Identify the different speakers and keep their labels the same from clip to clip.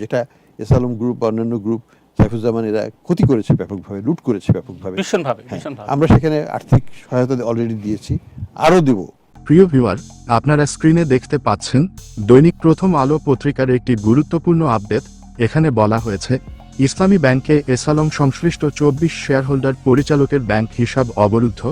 Speaker 1: যেটা S Alam group বা অন্যান্য গ্রুপ সাইফুজ্জামান এরা ক্ষতি করেছে ব্যাপকভাবে লুট করেছে ব্যাপকভাবে। হ্যাঁ, আমরা সেখানে আর্থিক সহায়তা অলরেডি দিয়েছি আরও দেব।
Speaker 2: প্রিয় ভিউয়ার আপনারা স্ক্রিনে দেখতে পাচ্ছেন দৈনিক প্রথম আলো পত্রিকার একটি গুরুত্বপূর্ণ আপডেট এখানে বলা হয়েছে ইসলামী ব্যাংকে এসালম সংশ্লিষ্ট চব্বিশ শেয়ারহোল্ডার পরিচালকের ব্যাংক হিসাব অবরুদ্ধ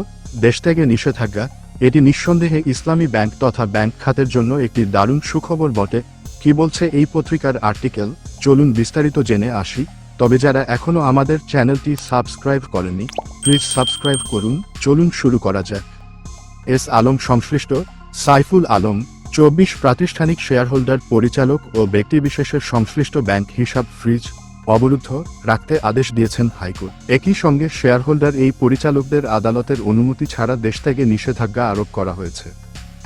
Speaker 2: দেশ থেকে নিষেধাজ্ঞা এটি নিঃসন্দেহে ইসলামী ব্যাংক তথা ব্যাংক খাতের জন্য একটি দারুণ সুখবর বটে কি বলছে এই পত্রিকার আর্টিকেল? চলুন বিস্তারিত জেনে আসি। তবে যারা এখনও আমাদের চ্যানেলটি সাবস্ক্রাইব করেনি প্লিজ সাবস্ক্রাইব করুন। চলুন শুরু করা যাক। এস আলম সংশ্লিষ্ট সাইফুল আলম, চব্বিশ প্রাতিষ্ঠানিক শেয়ারহোল্ডার, পরিচালক ও ব্যক্তিবিশেষের সংশ্লিষ্ট ব্যাংক হিসাব ফ্রিজ অবরুদ্ধ রাখতে আদেশ দিয়েছেন হাইকোর্ট। একই সঙ্গে শেয়ারহোল্ডার এই পরিচালকদের আদালতের অনুমতি ছাড়া দেশ থেকে নিষেধাজ্ঞা আরোপ করা হয়েছে।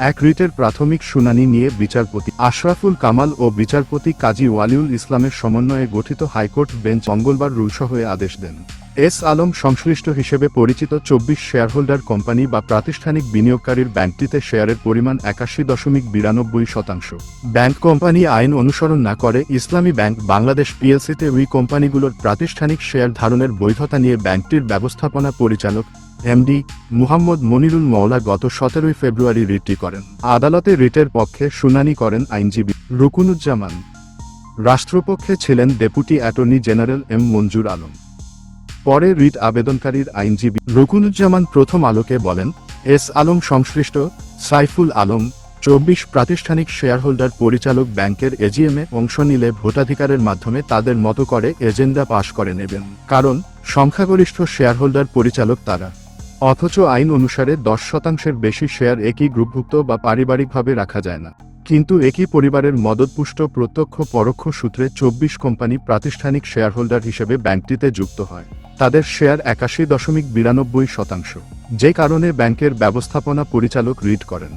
Speaker 2: এক রিটের প্রাথমিক শুনানি নিয়ে বিচারপতি আশরাফুল কামাল ও বিচারপতি কাজী ওয়ালিউল ইসলামের সমন্বয়ে গঠিত হাইকোর্ট বেঞ্চ মঙ্গলবার রুলসহ হয়ে আদেশ দেন। এস আলম সংশ্লিষ্ট হিসেবে পরিচিত চব্বিশ শেয়ারহোল্ডার কোম্পানি বা প্রাতিষ্ঠানিক বিনিয়োগকারীর ব্যাংকটিতে শেয়ারের পরিমাণ একাশি দশমিক বিরানব্বই শতাংশ। ব্যাংক কোম্পানি আইন অনুসরণ না করে ইসলামী ব্যাংক বাংলাদেশ পিএলসিতে ওই কোম্পানিগুলোর প্রাতিষ্ঠানিক শেয়ার ধারণের বৈধতা নিয়ে ব্যাংকটির ব্যবস্থাপনা পরিচালক এমডি মুহাম্মদ মনিরুল মওলা গত সতেরোই ফেব্রুয়ারি রিটটি করেন। আদালতে রিটের পক্ষে শুনানি করেন আইনজীবী রুকুনুজ্জামান। রাষ্ট্রপক্ষে ছিলেন deputy attorney general M Manzur Alam. পরে রিট আবেদনকারীর আইনজীবী রুকুনুজ্জামান প্রথম আলোকে বলেন, এস আলম সংশ্লিষ্ট সাইফুল আলম, চব্বিশ প্রাতিষ্ঠানিক শেয়ারহোল্ডার পরিচালক ব্যাংকের এজিএমে অংশ নিলে ভোটাধিকারের মাধ্যমে তাদের মতো করে এজেন্ডা পাশ করে নেবেন। কারণ, সংখ্যাগরিষ্ঠ শেয়ারহোল্ডার পরিচালক তারা। অথচ আইন অনুসারে দশ শতাংশের বেশি শেয়ার একই গ্রুপভুক্ত বা পারিবারিকভাবে রাখা যায় না। কিন্তু একই পরিবারের মদতপুষ্ট প্রত্যক্ষ পরোক্ষ সূত্রে চব্বিশ কোম্পানি প্রাতিষ্ঠানিক শেয়ারহোল্ডার হিসেবে ব্যাংকটিতে যুক্ত হয়। তাদের শেয়ার একাশি দশমিক বিরানব্বই শতাংশ। যে কারণে ব্যাংকের ব্যবস্থাপনা পরিচালক রিড করেন।